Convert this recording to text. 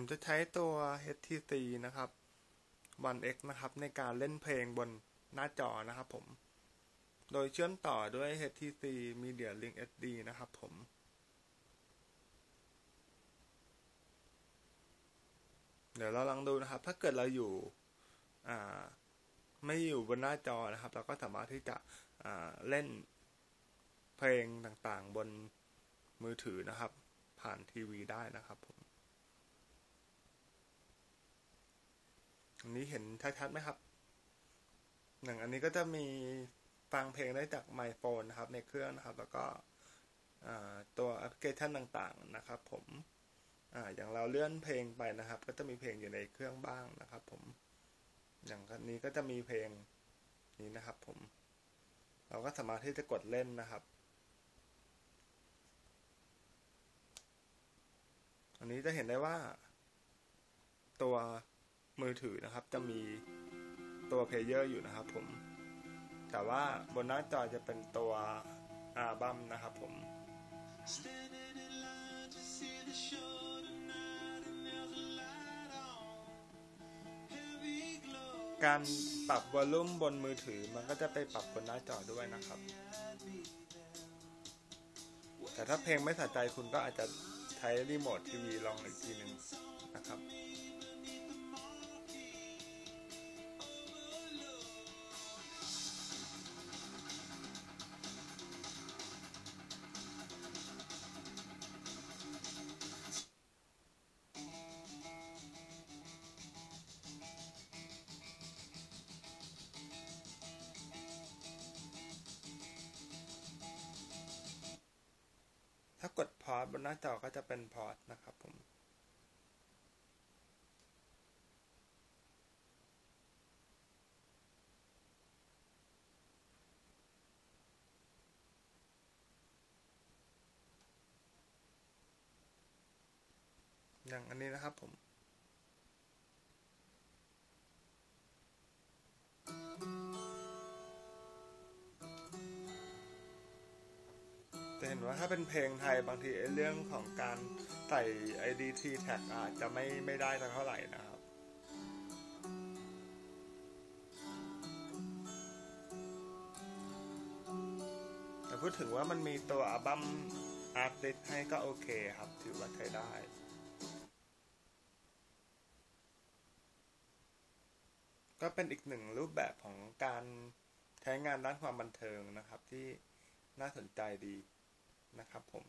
ผมจะใช้ตัว HTC นะครับ One X นะครับ ในการเล่นเพลงบนหน้าจอนะครับผม โดยเชื่อมต่อด้วย HTC Media Link SD นะครับผมเดี๋ยวเราลองดูนะครับ ถ้าเกิดเราอยู่ไม่อยู่บนหน้าจอนะครับ เราก็สามารถที่จะเล่นเพลงต่างๆบนมือถือนะครับ ผ่านทีวีได้นะครับผม อันนี้เห็นชัดๆไหมครับหนึ่งอันนี้ก็จะมีฟังเพลงได้จากไมโฟนนะครับ ในเครื่องนะครับ แล้วก็ตัวแอปพลิเคชันต่างๆนะครับ ผมออย่างเราเลื่อนเพลงไปนะครับ ก็จะมีเพลงอยู่ในเครื่องบ้างนะครับ ผม อย่างนี้ก็จะมีเพลงนี้นะครับ ผม เราก็สามารถที่จะกดเล่นนะครับ อันนี้จะเห็นได้ว่าตัว มือถือนะครับ จะมีตัวเพลเยอร์อยู่นะครับผม แต่ว่าบนหน้าจอจะเป็นตัวอัลบั้มนะครับผมการปรับวอลลุ่มบนมือถือมันก็จะไปปรับบนหน้าจอด้วยนะครับ แต่ถ้าเพลงไม่สะใจคุณก็อาจจะใช้รีโมททีวีลองอีกทีหนึ่งนะครับ ถ้ากดพอสบนหน้าจอก็จะเป็นพอสนะครับผมอย่างอันนี้นะครับผม จะเห็นว่าถ้าเป็นเพลงไทยบางทีเรื่องของการใส่ IDT tag อาจจะไม่ไม่ได้เท่าไหร่นะครับ แต่พูดถึงว่ามันมีตัวอัลบั้มอาร์ติสให้ก็โอเคครับ ถือว่าใช้ได้ก็เป็นอีกหนึ่งรูปแบบของการใช้งานด้านความบันเทิงนะครับที่น่าสนใจดี นะครับผม